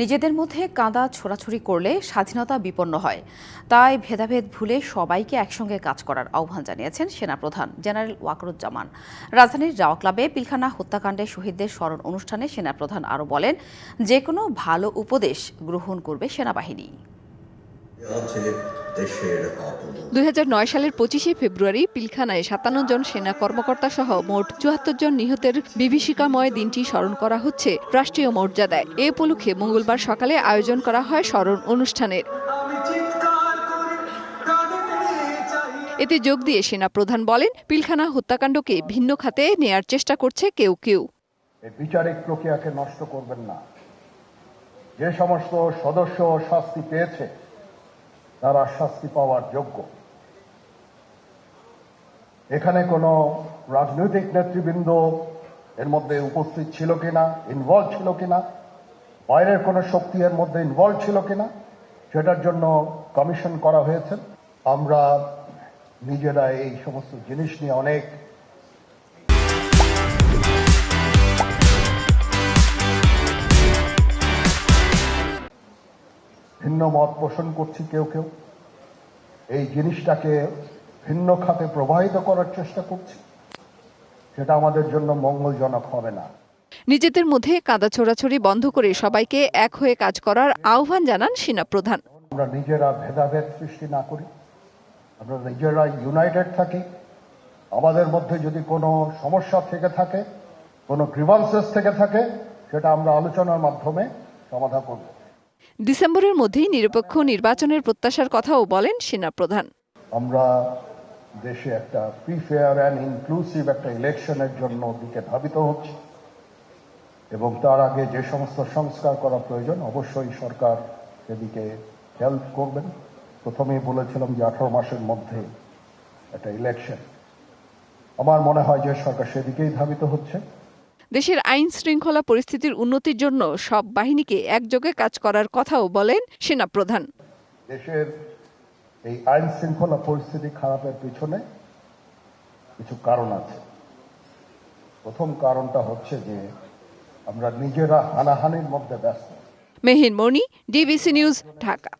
নিজেদের মধ্যে কাঁদা ছোড়াছুড়ি করলে স্বাধীনতা বিপন্ন হয়। তাই ভেদাভেদ ভুলে সবাইকে একসঙ্গে কাজ করার আহ্বান জানিয়েছেন সেনাপ্রধান জেনারেল ওয়াকরুজ্জামান। রাজধানীর রাওয়া ক্লাবে পিলখানা হত্যাকাণ্ডে শহীদদের স্মরণ অনুষ্ঠানে সেনাপ্রধান আরও বলেন, যে কোনো ভালো উপদেশ গ্রহণ করবে সেনাবাহিনী। দেশের দুই সালের পঁচিশে ফেব্রুয়ারি পিলখানায় সাতান্ন জন সেনা কর্মকর্তা সহ মোট চুয়াত্তর জন নিহতের বিভীষিকাময় দিনটি স্মরণ করা হচ্ছে রাষ্ট্রীয় মর্যাদায়। এ উপলক্ষে মঙ্গলবার সকালে আয়োজন করা হয় স্মরণ অনুষ্ঠানের। এতে যোগ দিয়ে সেনা প্রধান বলেন পিলখানা হত্যাকাণ্ডকে ভিন্ন খাতে নেয়ার চেষ্টা করছে কেউ কেউ। এই বিচারিক প্রক্রিয়াকে নষ্ট করবেন না। যে সমস্ত সদস্য শাস্তি পেয়েছে তারা শাস্তি পাওয়ার যোগ্য। এখানে কোনো রাজনৈতিক নেতৃবৃন্দ এর মধ্যে উপস্থিত ছিল কিনা ইনভলভ ছিল কিনা, বাইরের কোনো শক্তি এর মধ্যে ইনভলভ ছিল কিনা, সেটার জন্য কমিশন করা হয়েছে। আমরা নিজেরা এই সমস্ত জিনিস নিয়ে অনেক ভিন্ন মত পোষণ করছি কেউ কেউ। এই জিনিসটাকে ভিন্ন খাতে প্রবাহিত করার চেষ্টা করছি। সেটা আমাদের জন্য মঙ্গলজনক হবে না। নিজেদের মধ্যে কাদা ছোড়াছড়ি বন্ধ করে সবাইকে এক হয়ে কাজ করার আহ্বান জানান সেনা প্রধান। আমরা নিজেরা ভেদাভেদ সৃষ্টি না করি। আমরা নিজেরা ইউনাইটেড থাকি। আমাদের মধ্যে যদি কোনো সমস্যা থেকে থাকে কোনো গ্রিভান্সেস থেকে থাকে সেটা আমরা আলোচনার মাধ্যমে সমাধান করব। ডিসেম্বরের মধ্যেই নিরপেক্ষ নির্বাচনের প্রত্যাশার কথাও বলেন সেনা প্রধান। আমরা দেশে একটা ফ্রি ফেয়ার অ্যান্ড ইনক্লুসিভ একটা ইলেকশনের জন্য দিকে ধাবিত হচ্ছে এবং তার আগে যে সমস্ত সংস্কার করা প্রয়োজন অবশ্যই সরকার এদিকে হেল্প করবেন। প্রথমেই বলেছিলাম যে আঠারো মাসের মধ্যে একটা ইলেকশন আমার মনে হয় যে সরকার সেদিকেই ধাবিত হচ্ছে। দেশের আইন শৃঙ্খলা পরিস্থিতির উন্নতির জন্য সব বাহিনীকে একযোগে কাজ করার কথাও বলেন সেনা প্রধান দেশের এই আইন শৃঙ্খলা পরিস্থিতি খারাপের পিছনে কিছু কারণ আছে। প্রথম কারণটা হচ্ছে যে আমরা নিজেরা হানাহানির মধ্যে ব্যস্ত। Mehin Moni DBC news Dhaka.